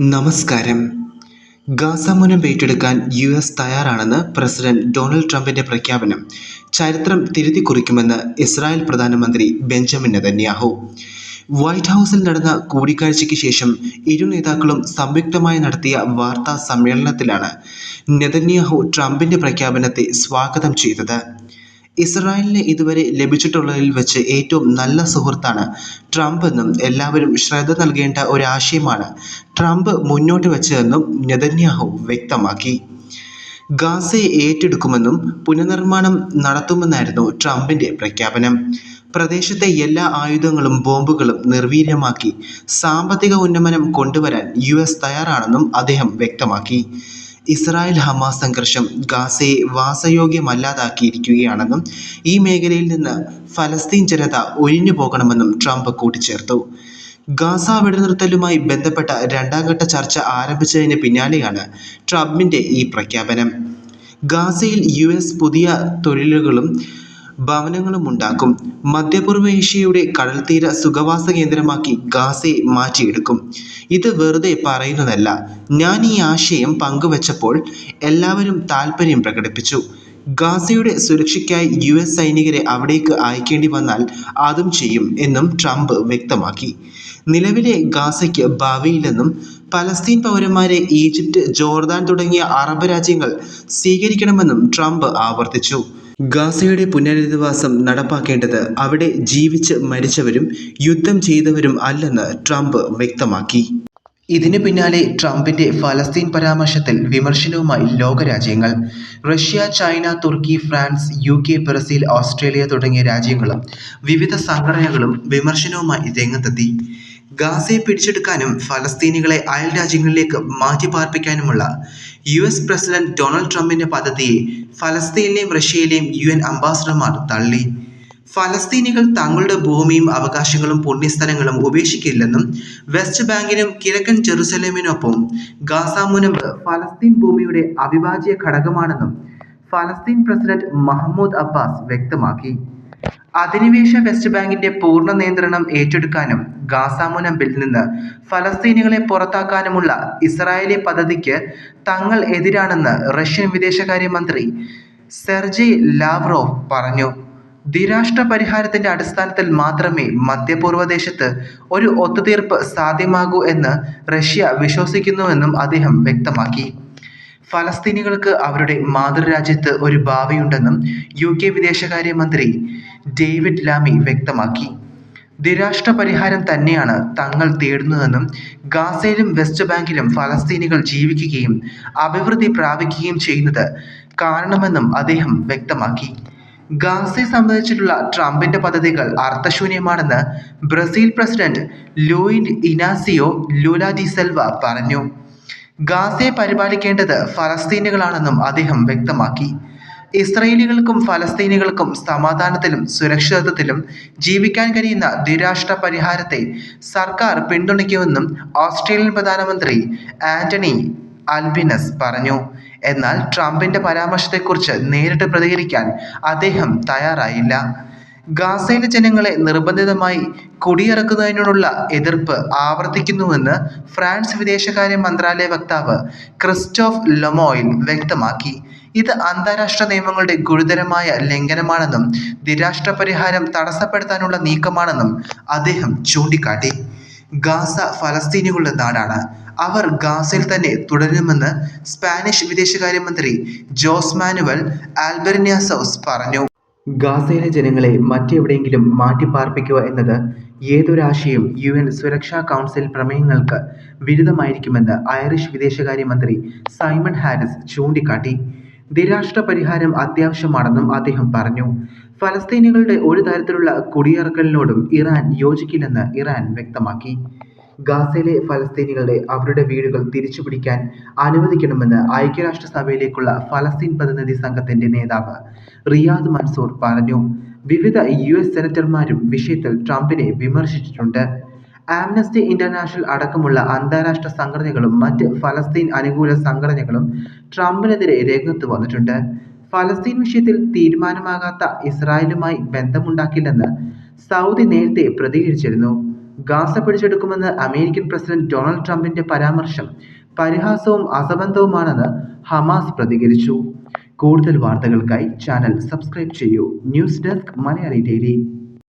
നമസ്കാരം. ഗാസമുനം ഏറ്റെടുക്കാൻ യു എസ് തയ്യാറാണെന്ന് പ്രസിഡന്റ് ഡൊണാൾഡ് ട്രംപിന്റെ പ്രഖ്യാപനം. ചരിത്രം തിരുത്തി കുറിക്കുമെന്ന് ഇസ്രായേൽ പ്രധാനമന്ത്രി ബെഞ്ചമിൻ നെതന്യാഹു. വൈറ്റ് ഹൗസിൽ നടന്ന കൂടിക്കാഴ്ചയ്ക്ക് ശേഷം ഇരു നേതാക്കളും സംയുക്തമായി നടത്തിയ വാർത്താ സമ്മേളനത്തിലാണ് നെതന്യാഹു ട്രംപിന്റെ പ്രഖ്യാപനത്തെ സ്വാഗതം ചെയ്തത്. ഇസ്രായേലിന് ഇതുവരെ ലഭിച്ചിട്ടുള്ളതിൽ വെച്ച് ഏറ്റവും നല്ല സുഹൃത്താണ് ട്രംപ് എന്നും എല്ലാവരും ശ്രദ്ധ നൽകേണ്ട ഒരാശയമാണ്. ട്രംപ് മുന്നോട്ട് വെച്ചതെന്നും നെതന്യാഹു വ്യക്തമാക്കി. ഗാസയെ ഏറ്റെടുക്കുമെന്നും പുനർനിർമ്മാണം നടത്തുമെന്നായിരുന്നു ട്രംപിന്റെ പ്രഖ്യാപനം. പ്രദേശത്തെ എല്ലാ ആയുധങ്ങളും ബോംബുകളും നിർവീര്യമാക്കി സാമ്പത്തിക ഉന്നമനം കൊണ്ടുവരാൻ യു എസ് തയ്യാറാണെന്നും അദ്ദേഹം വ്യക്തമാക്കി. ഇസ്രായേൽ ഹമാസ് സംഘർഷം ഗാസയെ വാസയോഗ്യമല്ലാതാക്കിയിരിക്കുകയാണെന്നും ഈ മേഖലയിൽ നിന്ന് ഫലസ്തീൻ ജനത ഒഴിഞ്ഞു പോകണമെന്നും ട്രംപ് കൂട്ടിച്ചേർത്തു. ഗാസ വെടിനിർത്തലുമായി ബന്ധപ്പെട്ട രണ്ടാം ഘട്ട ചർച്ച ആരംഭിച്ചതിന് പിന്നാലെയാണ് ട്രംപിന്റെ ഈ പ്രഖ്യാപനം. ഗാസയിൽ യു എസ് പുതിയ തൊഴിലുകളും ഭവനങ്ങളും ഉണ്ടാക്കും. മധ്യപൂർവ ഏഷ്യയുടെ കടൽത്തീര സുഖവാസ കേന്ദ്രമാക്കി ഗാസയെ മാറ്റിയെടുക്കും. ഇത് വെറുതെ പറയുന്നതല്ല. ഞാൻ ഈ ആശയം പങ്കുവച്ചപ്പോൾ എല്ലാവരും താല്പര്യം പ്രകടിപ്പിച്ചു. ഗാസയുടെ സുരക്ഷയ്ക്കായി യു എസ് സൈനികരെ അവിടേക്ക് അയക്കേണ്ടി വന്നാൽ അതും ചെയ്യും എന്നും ട്രംപ് വ്യക്തമാക്കി. നിലവിലെ ഗാസയ്ക്ക് ഭാവിയില്ലെന്നും പലസ്തീൻ പൗരന്മാരെ ഈജിപ്റ്റ് ജോർദാൻ തുടങ്ങിയ അറബ് രാജ്യങ്ങൾ സ്വീകരിക്കണമെന്നും ട്രംപ് ആവർത്തിച്ചു. ഗാസയുടെ പുനരധിവാസം നടപ്പാക്കേണ്ടത് അവിടെ ജീവിച്ച് മരിച്ചവരും യുദ്ധം ചെയ്തവരും അല്ലെന്ന് ട്രംപ് വ്യക്തമാക്കി. ഇതിന് പിന്നാലെ ട്രംപിന്റെ ഫലസ്തീൻ പരാമർശത്തിൽ വിമർശനവുമായി ലോകരാജ്യങ്ങൾ. റഷ്യ ചൈന തുർക്കി France U K Brazil Australia തുടങ്ങിയ രാജ്യങ്ങളും വിവിധ സംഘടനകളും വിമർശനവുമായി രംഗത്തെത്തി. ഗാസയെ പിടിച്ചെടുക്കാനും ഫലസ്തീനികളെ അയൽ രാജ്യങ്ങളിലേക്ക് മാറ്റിപ്പാർപ്പിക്കാനുമുള്ള യു എസ് പ്രസിഡന്റ് ഡൊണാൾഡ് ട്രംപിന്റെ പദ്ധതിയെ ഫലസ്തീനിലെയും റഷ്യയിലെയും യു എൻ അംബാസഡർമാർ തള്ളി. ഫലസ്തീനികൾ തങ്ങളുടെ ഭൂമിയും അവകാശങ്ങളും പുണ്യസ്ഥലങ്ങളും ഉപേക്ഷിക്കില്ലെന്നും വെസ്റ്റ് ബാങ്കിനും കിഴക്കൻ ജെറുസലേമിനൊപ്പം ഗാസ ഫലസ്തീൻ ഭൂമിയുടെ അവിഭാജ്യ ഘടകമാണെന്നും ഫലസ്തീൻ പ്രസിഡന്റ് മഹമ്മൂദ് അബ്ബാസ് വ്യക്തമാക്കി. അധിനിവേശ വെസ്റ്റ് ബാങ്കിന്റെ പൂർണ നിയന്ത്രണം ഏറ്റെടുക്കാനും ഗാസ മുനമ്പിൽ നിന്ന് ഫലസ്തീനികളെ പുറത്താക്കാനുമുള്ള ഇസ്രായേലി പദ്ധതിക്ക് തങ്ങൾ എതിരാണെന്ന് റഷ്യൻ വിദേശകാര്യമന്ത്രി സെർജി ലാവ്റോവ് പറഞ്ഞു. ദ്വിരാഷ്ട്ര പരിഹാരത്തിന്റെ അടിസ്ഥാനത്തിൽ മാത്രമേ മധ്യപൂർവദേശത്ത് ഒരു ഒത്തുതീർപ്പ് സാധ്യമാകൂ എന്ന് റഷ്യ വിശ്വസിക്കുന്നുവെന്നും അദ്ദേഹം വ്യക്തമാക്കി. ഫലസ്തീനികൾക്ക് അവരുടെ മാതൃരാജ്യത്ത് ഒരു ഭാവിയുണ്ടെന്നും യു കെ വിദേശകാര്യമന്ത്രി ഡേവിഡ് ലാമി വ്യക്തമാക്കി. ദ്വിരാഷ്ട്ര പരിഹാരം തന്നെയാണ് തങ്ങൾ തേടുന്നതെന്നും ഗാസയിലും വെസ്റ്റ് ബാങ്കിലും ഫലസ്തീനികൾ ജീവിക്കുകയും അഭിവൃദ്ധി പ്രാപിക്കുകയും ചെയ്യുന്നത് കാരണമെന്നും അദ്ദേഹം വ്യക്തമാക്കി. ഗാസയെ സംബന്ധിച്ചിട്ടുള്ള ട്രംപിന്റെ പദ്ധതികൾ അർത്ഥശൂന്യമാണെന്ന് Brazil president Luiz Inacio Lula da Silva പറഞ്ഞു. ഗാസയെ പരിപാലിക്കേണ്ടത് ഫലസ്തീനുകളാണെന്നും അദ്ദേഹം വ്യക്തമാക്കി. ഇസ്രയേലികൾക്കും ഫലസ്തീനികൾക്കും സമാധാനത്തിലും സുരക്ഷിതത്വത്തിലും ജീവിക്കാൻ കഴിയുന്ന ദ്വിരാഷ്ട്ര പരിഹാരത്തെ സർക്കാർ പിന്തുണയ്ക്കുമെന്നും ഓസ്ട്രേലിയൻ പ്രധാനമന്ത്രി ആന്റണി അൽബിനസ് പറഞ്ഞു. എന്നാൽ ട്രംപിന്റെ പരാമർശത്തെക്കുറിച്ച് നേരിട്ട് പ്രതികരിക്കാൻ അദ്ദേഹം തയ്യാറായില്ല. ഗാസയിലെ ജനങ്ങളെ നിർബന്ധിതമായി കുടിയിറക്കുന്നതിനോടുള്ള എതിർപ്പ് ആവർത്തിക്കുന്നുവെന്ന് ഫ്രാൻസ് വിദേശകാര്യ മന്ത്രാലയ വക്താവ് ക്രിസ്റ്റോഫ് ലൊമോയിൽ വ്യക്തമാക്കി. ഇത് അന്താരാഷ്ട്ര നിയമങ്ങളുടെ ഗുരുതരമായ ലംഘനമാണെന്നും ദ്വിരാഷ്ട്ര പരിഹാരം തടസ്സപ്പെടുത്താനുള്ള നീക്കമാണെന്നും അദ്ദേഹം ചൂണ്ടിക്കാട്ടി. ഗാസ ഫലസ്തീനികളുടെ നാടാണ്. അവർ ഗാസയിൽ തന്നെ തുടരുമെന്ന് സ്പാനിഷ് വിദേശകാര്യമന്ത്രി ജോസ് മാനുവൽ ആൽബർനിയാസോസ് പറഞ്ഞു. ഗാസയിലെ ജനങ്ങളെ മറ്റെവിടെയെങ്കിലും മാറ്റിപ്പാർപ്പിക്കുക എന്നത് ഏതൊരാശയും യു എൻ സുരക്ഷാ കൗൺസിൽ പ്രമേയങ്ങൾക്ക് വിരുദ്ധമായിരിക്കുമെന്ന് ഐറിഷ് വിദേശകാര്യമന്ത്രി സൈമൺ ഹാരിസ് ചൂണ്ടിക്കാട്ടി. ദ്വിരാഷ്ട്ര പരിഹാരം അത്യാവശ്യമാണെന്നും അദ്ദേഹം പറഞ്ഞു. ഫലസ്തീനികളുടെ ഒരു തരത്തിലുള്ള കുടിയിറക്കലിനോടും ഇറാൻ യോജിക്കില്ലെന്ന് ഇറാൻ വ്യക്തമാക്കി. ഗാസയിലെ ഫലസ്തീനികളെ അവരുടെ വീടുകൾ തിരിച്ചുപിടിക്കാൻ അനുവദിക്കണമെന്ന് ഐക്യരാഷ്ട്രസഭയിലേക്കുള്ള ഫലസ്തീൻ പ്രതിനിധി സംഘത്തിന്റെ നേതാവ് റിയാദ് മൻസൂർ പറഞ്ഞു. വിവിധ യു എസ് സെനറ്റർമാരും വിഷയത്തിൽ ട്രംപിനെ വിമർശിച്ചിട്ടുണ്ട്. ആംനസ്റ്റി ഇന്റർനാഷണൽ അടക്കമുള്ള അന്താരാഷ്ട്ര സംഘടനകളും മറ്റ് ഫലസ്തീൻ അനുകൂല സംഘടനകളും ട്രംപിനെതിരെ രംഗത്ത് വന്നിട്ടുണ്ട്. ഫലസ്തീൻ വിഷയത്തിൽ തീരുമാനമാകാത്ത ഇസ്രായേലുമായി ബന്ധമുണ്ടാക്കില്ലെന്ന് സൗദി നേരത്തെ പ്രതികരിച്ചിരുന്നു. ഗാസ പിടിച്ചെടുക്കുമെന്ന് അമേരിക്കൻ പ്രസിഡന്റ് ഡൊണാൾഡ് ട്രംപിന്റെ പരാമർശം പരിഹാസവും അസംബന്ധവുമാണെന്ന് ഹമാസ് പ്രതികരിച്ചു. കൂടുതൽ വാർത്തകൾക്കായി ചാനൽ സബ്സ്ക്രൈബ് ചെയ്യൂ. News desk Malayali daily.